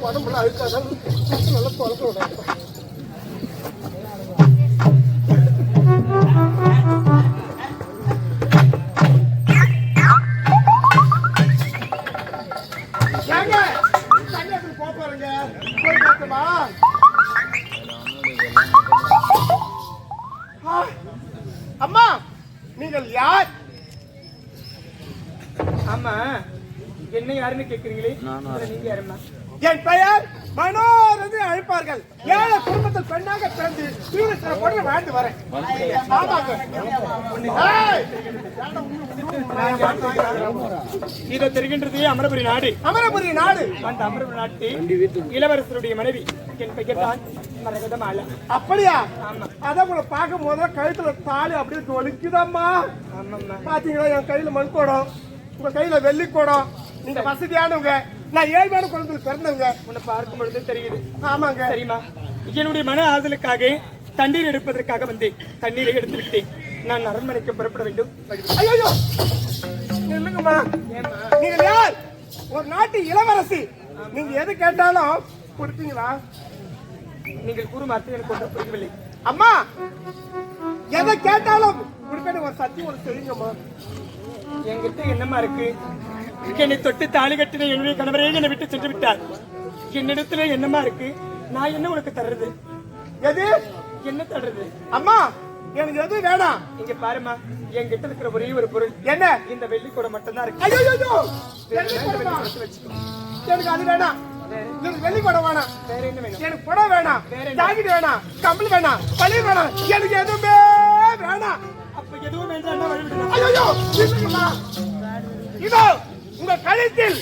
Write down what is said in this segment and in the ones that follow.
உடம்புல அழுக்காதான் நல்லா குழப்ப விடாது என்ன யாருன்னு கேக்குறீங்களே? அப்புறம் நீங்க யாருமா என் பெயர் மனோரஞ்சு அழைப்பார்கள். ஏழை குடும்பத்தில் பெண்ணாக பிறந்து தீவிர பொண்ணு வாழ்ந்து வரேன். இதோ தெரிகின்றது அமரபுரி நாடு. அமரபுரி நாடு. அந்த அமரபுரி நாட்டு இளவரசருடைய மனைவி. என் பெயர் தான் அப்படியா? அதான் உங்களை பார்க்கும் போது கழுத்துல தாலி அப்படியே ஆமாம்மா. பாத்தீங்களா? என் கையில மண் குடம் உங்க கையில வெள்ளி குடம் நீங்க வசதியானவங்க. நான் ஏழ்மையான குழந்தைகள் பிறந்தவங்க. உன்னை பார்க்கும் பொழுது தெரியுது. ஆமாங்க. சரிம்மா. என்னுடைய மன ஆறுதலுக்காக தண்ணீர் எடுப்பதற்காக வந்தேன். தண்ணீரை எடுத்து விட்டேன். நான் அரண்மனைக்கு புறப்பட வேண்டும். ஐயோ நில்லுங்கம்மா. ஏம்மா நீங்க யார்? ஒரு நாட்டு இளவரசி. நீங்க எது கேட்டாலும் கொடுப்பீங்களா? நீங்கள் கூறும் அர்த்தம் எனக்கு ஒன்றும் புரியவில்லை. அம்மா எதை கேட்டாலும் கொடுப்பேன்னு ஒரு சத்தியம் ஒரு தெரியுங்கம்மா என்கிட்ட என்னம்மா இருக்கு? என்னை தொட்டு தாலி கட்டின என்னுடைய கணவரே என்னை விட்டு சென்று விட்டார். என்னிடத்துல என்னம்மா இருக்கு? நான் என்ன உனக்கு தர்றது? எது? என்ன தர்றது? அம்மா எனக்கு எது வேணாம். இங்க பாருமா என்கிட்ட இருக்கிற ஒரே ஒரு பொருள். என்ன? இந்த வெள்ளி கூட மட்டும் தான் இருக்கு எனக்கு அது வேணாம். எனக்கு வெள்ளி குடம் வேணாம். வேற என்ன வேணும்? எனக்கு புடம் வேணாம்? ஜாக்கெட் வேணாம். கம்பளி வேணாம். பள்ளி வேணாம். எனக்கு எதுவுமே வேணாம். அப்ப எதுவும் ஐயோ இதோ உங்க கழுத்தில்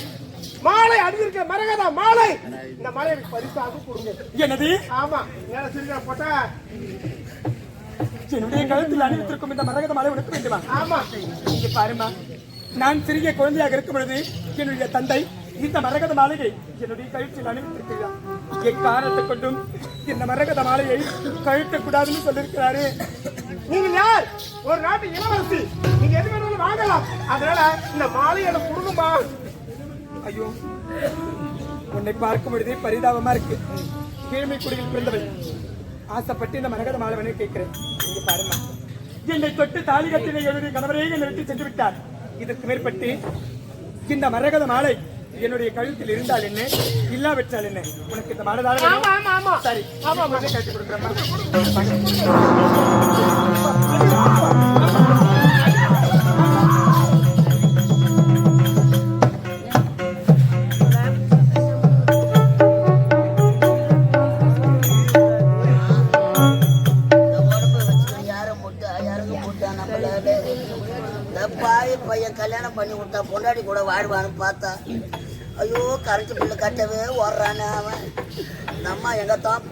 மாலை அணிந்திருக்க மரகதா மாலை. இந்த மாலை எனக்கு பரிசாக கொடுங்க. என்னது? ஆமா ஏன்னா சிரிக்கிற போட்டா என்னுடைய கழுத்தில் அணிவித்திருக்கும் இந்த மரகத மாலை உனக்கு வேண்டுமா? ஆமா. இங்க பாருமா நான் சிறிய குழந்தையாக இருக்கும் பொழுது என்னுடைய தந்தை இந்த மரகத மாலையை என்னுடைய கழுத்தில் அணிவித்திருக்கிறார் எக்காரணத்தை கொண்டும் இந்த மரகத மாலையை கழுத்தக்கூடாதுன்னு சொல்லியிருக்கிறாரு. நீங்கள் யார்? ஒரு நாட்டு இளவரசி. நீங்க எது வேணாலும் வாங்கலாம். அதனால இந்த மாலையோட குடும்பமா ஐயோ உன்னை பார்க்கும் பொழுதே பரிதாபமா இருக்கு. கீழ்மை குடியில் பிறந்தவள். ஆசைப்பட்டு இந்த மரகத மாலவனை கேட்கிறேன். இங்க பாருங்க என்னை தொட்டு தாலி கட்டின என்னுடைய நிறுத்தி என்னை விட்டு சென்று விட்டார் இதற்கு மேற்பட்டு இந்த மரகத மாலை என்னுடைய கழுத்தில் இருந்தால் என்ன? இல்லாவிட்டால் என்ன? உனக்கு இந்த மரதால ஆமா ஆமா ஆமா. சரி கட்டி? இந்த பாவி பையன் கல்யாணம் பண்ணி விட்டா பொண்டாடி கூட வாழ்வான்னு பார்த்தா. ஐயோ கரண்ட் பில்லு கட்டவே ஓடுறானே அவன். நம்ம அம்மா எங்க தான்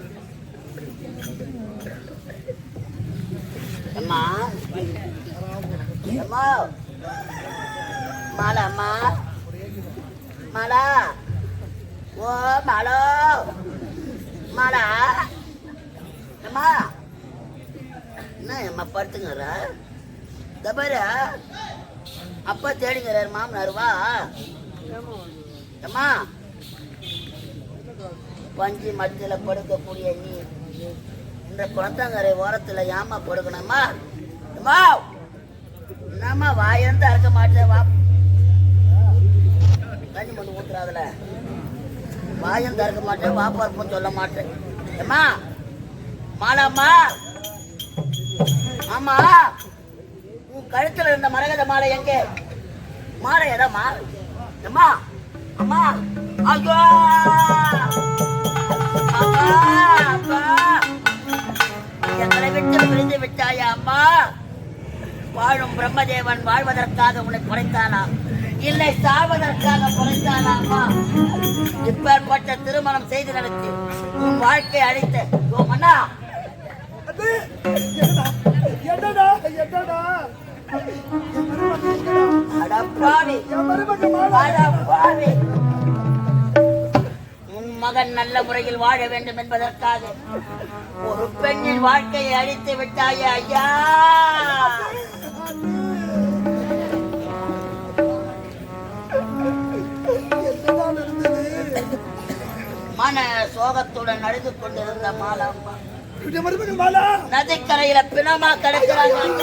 அம்மா. அம்மா. மாலா அம்மா. மாலா. ஓ மாலோ. மாலா. அம்மா. என்ன அம்மா படுத்துங்கிற? இந்த பாரு. அப்பா தேடிங்கிறாரு மாமனார் வா. அம்மா. பஞ்சு மத்தியில் படுக்கக்கூடிய நீ. இந்த குளத்தங்கரை ஓரத்தில் ஏமா படுக்கணுமா அம்மா. என்னம்மா வாயிருந்து அறக்க மாட்டேன் வா. தண்ணி மட்டும் ஊத்துறாதுல. வாயம் திறக்க மாட்டேன் வாப்பாருப்பும் சொல்ல மாட்டேன். அம்மா. மாலாம்மா. ஆமா. உன் கழுத்துல இருந்த மரகத மாலை எங்கே? மாலை எதம்மா ஏம்மா அம்மா ஐயோ அம்மா அப்பா எங்களை விட்டு பிரிந்து விட்டாயா அம்மா? வாழும் பிரம்மதேவன் வாழ்வதற்காக உன்னை படைத்தானா இல்லை சாவதற்காக படைத்தானா அம்மா? இப்பேற்பட்ட திருமணம் செய்து நடத்தி உன் வாழ்க்கை அழித்த என்னடா? என்னடா? அடப்பாவி. மகன் நல்ல முறையில் வாழ வேண்டும் என்பதற்காக. ஒரு பெண்ணின் வாழ்க்கையை அழித்து விட்டாயே ஐயா. மன சோகத்துடன் அழுது கொண்டிருந்த மாலாம்மா நதிக்கரையில பிணமா கிடைக்கிறாங்க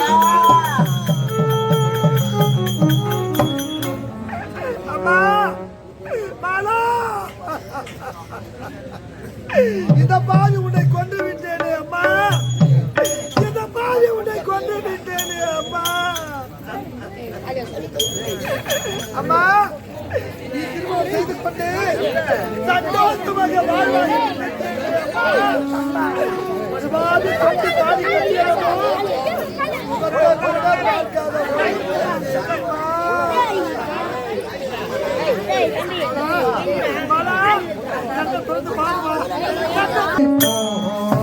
இந்த பாவி உன்னை கொண்டு விட்டேனே அம்மா. இந்த பாவி உன்னை கொண்டு விட்டேனே அம்மா. அம்மா நீ திருமணம் செய்து கொண்டு சந்தோஷமாக வாழ்வாய் என்று நினைத்தேனே அம்மா. கொண்டு தொடர்ந்து கட்டியவனோ,